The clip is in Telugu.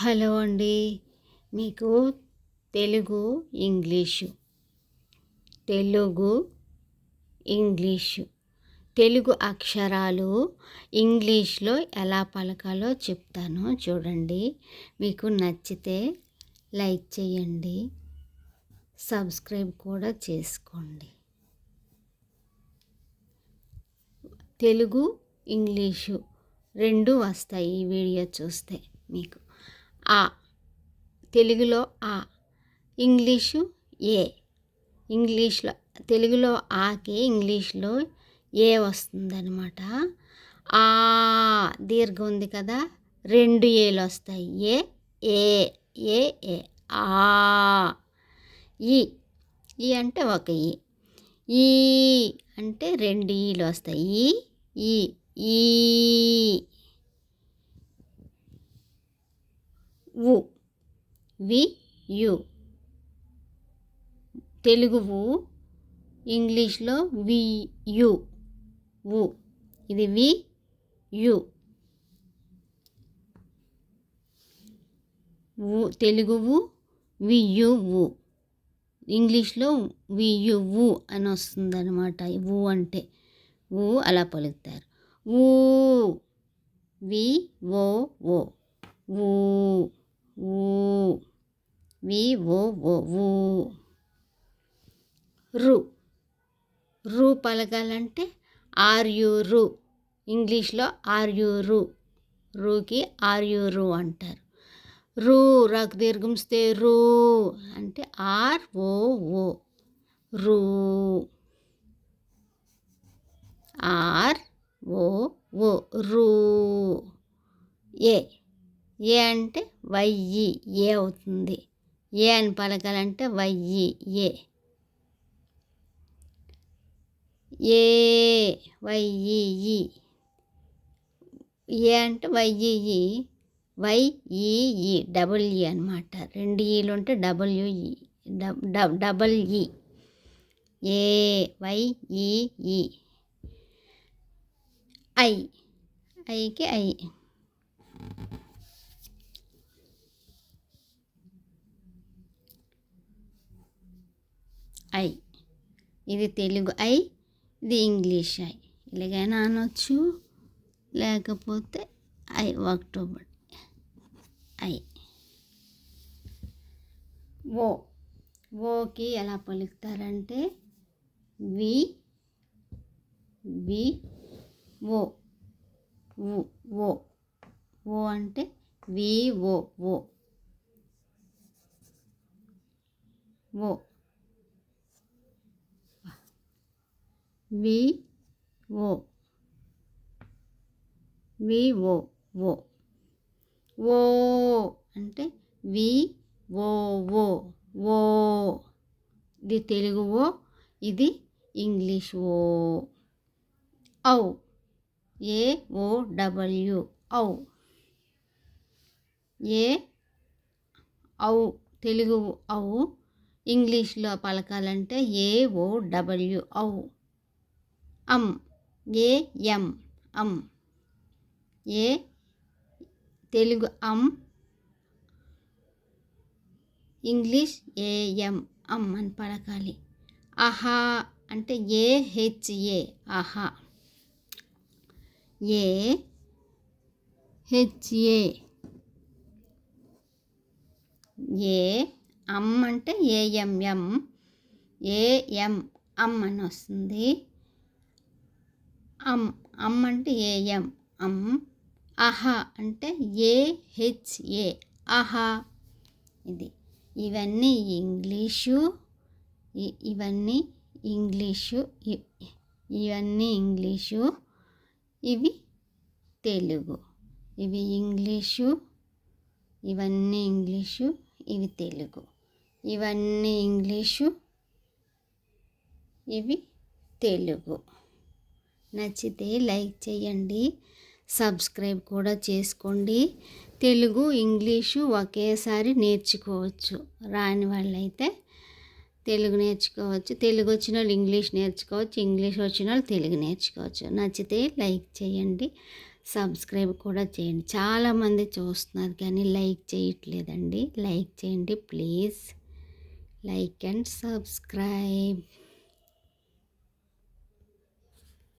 హలో అండి. మీకు తెలుగు ఇంగ్లీషు. తెలుగు ఇంగ్లీషు. తెలుగు అక్షరాలు ఇంగ్లీష్లో ఎలా పలకాలో చెప్తాను చూడండి. మీకు నచ్చితే లైక్ చేయండి. సబ్స్క్రైబ్ కూడా చేసుకోండి. తెలుగు ఇంగ్లీషు రెండు వస్తాయి ఈ వీడియో చూస్తే మీకు. ఆ. తెలుగులో ఆ. English A. ఇంగ్లీష్లో తెలుగులో ఆకి ఇంగ్లీష్లో ఏ వస్తుందన్నమాట? ఆ. దీర్ఘం ఉంది కదా? రెండు ఏలు వస్తాయి. ఏ ఏ ఏ ఏ. ఆ. ఈ. ఈ అంటే ఒక ఈ. ఈ అంటే రెండు ఈలు వస్తాయి. ఈ ఈ ఉ వి యు. తెలుగు ఉ ఇంగ్లీష్లో వి యు. ఉ ఇది వి యు. ఉ తెలుగు ఉ వి యు ఉ ఇంగ్లీష్లో వి యు ఉ అని వస్తుందన్నమాట. ఉ అంటే ఉ అలా పలుకుతారు. ఊ వి ఓ ఓ. ఊ ఊ. వి ఓ ఓ ఊ రు. రు పలకాలంటే ఆర్యూరు రు. ఇంగ్లీష్లో ఆర్ రు. రూకి ఆర్యూరు రు అంటారు. రూ రాకు దీర్ఘంస్తే రూ అంటే ఆర్ ఓ ఓ. రూ. R O O. రూ. ఏ. ఏ అంటే వయ్యి ఏ అవుతుంది. ఏ అని పలకాలంటే వయ్యి ఏ. ఏ వయ్యి ఏ అంటే వయ్యి ఈ వై ఈ డబుల్ ఈ అనమాట రెండు ఈలు ఉంటే W E double E A Y E I ఐకి ఐ. ఐ. ఇది తెలుగు ఐ ఇది ఇంగ్లీష్ ఐ. ఇలాగైనా అనొచ్చు. లేకపోతే ఐ అక్టోబర్ ఐ. ఓ. ఓకి ఎలా పలుకుతారంటే వి వి ఓ. ఓ. ఓ అంటే వి ఓ ఓ. ఓ. వి ఓ. ఓ ఓ. ఓ అంటే వి ఓ ఓ. ఓ. ఇది తెలుగు ఓ ఇది ఇంగ్లీష్ ఓ. ఔ. A O W. ఔ. ఏ ఔ. తెలుగు ఔ. ఇంగ్లీష్లో పలకాలంటే ఏ ఓ డబ్ల్యూ. ఔ. అమ్ A. M. Aam A. Telugu అమ్ ఇంగ్లీష్ ఏఎం అమ్ అని పలకాలి. ఆహా అంటే ఏ. హెచ్ఏ ఆహా. ఏ. హెచ్ఏ ఏ. అమ్ అంటే ఏఎంఎం ఏఎం అమ్ అని వస్తుంది. అమ్ అమ్ అంటే ఏఎం. అమ్ అహా అంటే ఏహెచ్ఏ అహా. ఇది. ఇవన్నీ ఇంగ్లీషు ఇవన్నీ ఇంగ్లీషు ఇవన్నీ ఇంగ్లీషు ఇవి తెలుగు. ఇవి ఇంగ్లీషు ఇవన్నీ ఇంగ్లీషు ఇవి తెలుగు. ఇవన్నీ ఇంగ్లీషు ఇవి తెలుగు. నచ్చితే లైక్ చేయండి సబ్స్క్రైబ్ కూడా చేసుకోండి. తెలుగు ఇంగ్లీషు ఒకేసారి నేర్చుకోవచ్చు. రాని వాళ్ళైతే తెలుగు నేర్చుకోవచ్చు. తెలుగు వచ్చిన వాళ్ళు ఇంగ్లీష్ నేర్చుకోవచ్చు. ఇంగ్లీష్ వచ్చిన వాళ్ళు తెలుగు నేర్చుకోవచ్చు. నచ్చితే లైక్ చేయండి సబ్స్క్రైబ్ కూడా చేయండి. చాలామంది చూస్తున్నారు కానీ లైక్ చేయట్లేదండి. లైక్ చేయండి ప్లీజ్. Like and subscribe.